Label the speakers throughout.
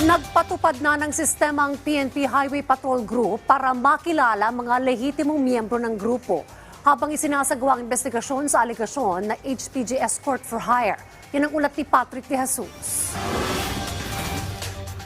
Speaker 1: Nagpatupad na ng sistemang PNP Highway Patrol Group para makilala mga lehitimong miyembro ng grupo habang isinasagawa ang investigasyon sa aligasyon na HPG Escort for Hire. Yan ang ulat ni Patrick De Jesus.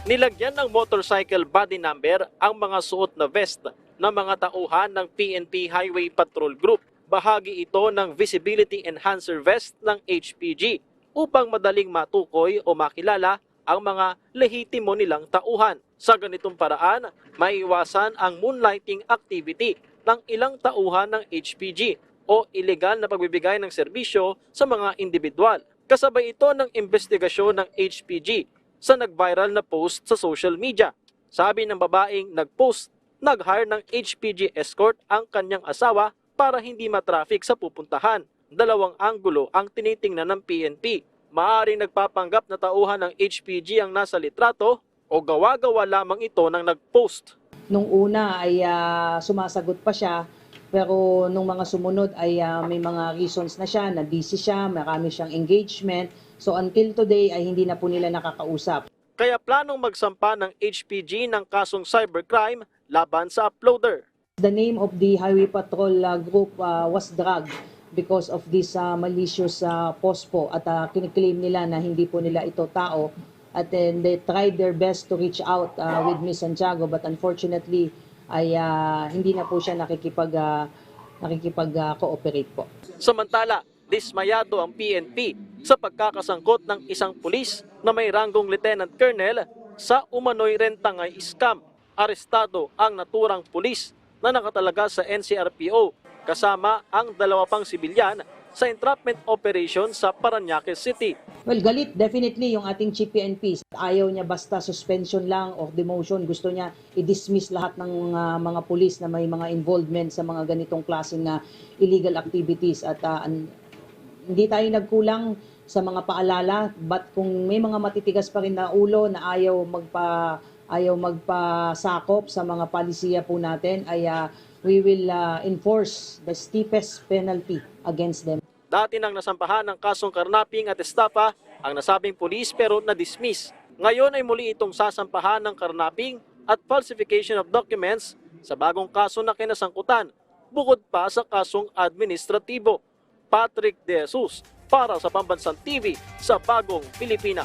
Speaker 2: Nilagyan ng motorcycle body number ang mga suot na vest ng mga tauhan ng PNP Highway Patrol Group. Bahagi ito ng Visibility Enhancer Vest ng HPG upang madaling matukoy o makilala ang mga lehitimo nilang tauhan. Sa ganitong paraan, maiiwasan ang moonlighting activity ng ilang tauhan ng HPG o ilegal na pagbibigay ng serbisyo sa mga individual. Kasabay ito ng investigasyon ng HPG sa nag-viral na post sa social media. Sabi ng babaeng nag-post, nag-hire ng HPG escort ang kanyang asawa para hindi matraffic sa pupuntahan. Dalawang anggulo ang tinitingnan ng PNP. Maaring nagpapanggap na tauhan ng HPG ang nasa litrato o gawa-gawa lamang ito ng nag-post.
Speaker 3: Nung una ay ah, sumasagot pa siya, pero nung mga sumunod ay ah, may mga reasons na siya, na busy siya, marami siyang engagement. So until today ay hindi na po nila nakakausap.
Speaker 2: Kaya planong magsampa ng HPG ng kasong cybercrime laban sa uploader.
Speaker 3: The name of the Highway Patrol ah, group ah, was dragged because of this ah, malicious uh, post po at ah, kiniklaim nila na hindi po nila ito tao at then they tried their best to reach out ah, with Miss Santiago but unfortunately ay ah, hindi na po siya nakikipag ah, nakikipag ah, cooperate po.
Speaker 2: Samantala, dismayado ang PNP sa pagkakasangkot ng isang pulis na may ranggong lieutenant colonel sa umano'y rentangay scam. Arestado ang naturang pulis na nakatalaga sa NCRPO kasama ang dalawa pang sibilyan sa entrapment operation sa Paranaque City.
Speaker 3: Well, galit definitely yung ating Chief PNP. Ayaw niya basta suspension lang or demotion. Gusto niya i-dismiss lahat ng ah, mga pulis na may mga involvement sa mga ganitong klaseng na illegal activities. At an- hindi tayo nagkulang sa mga paalala. But kung may mga matitigas pa rin na ulo na ayaw magpa ayaw magpasakop sa mga palisiya po natin, ay ah, we will ah, enforce the steepest penalty against them.
Speaker 2: Dati nang nasampahan ng kasong karnaping at estafa ang nasabing pulis pero na-dismiss. Ngayon ay muli itong sasampahan ng karnaping at falsification of documents sa bagong kaso na kinasangkutan, bukod pa sa kasong administratibo. Patrick De Jesus para sa Pambansang TV sa Bagong Pilipinas.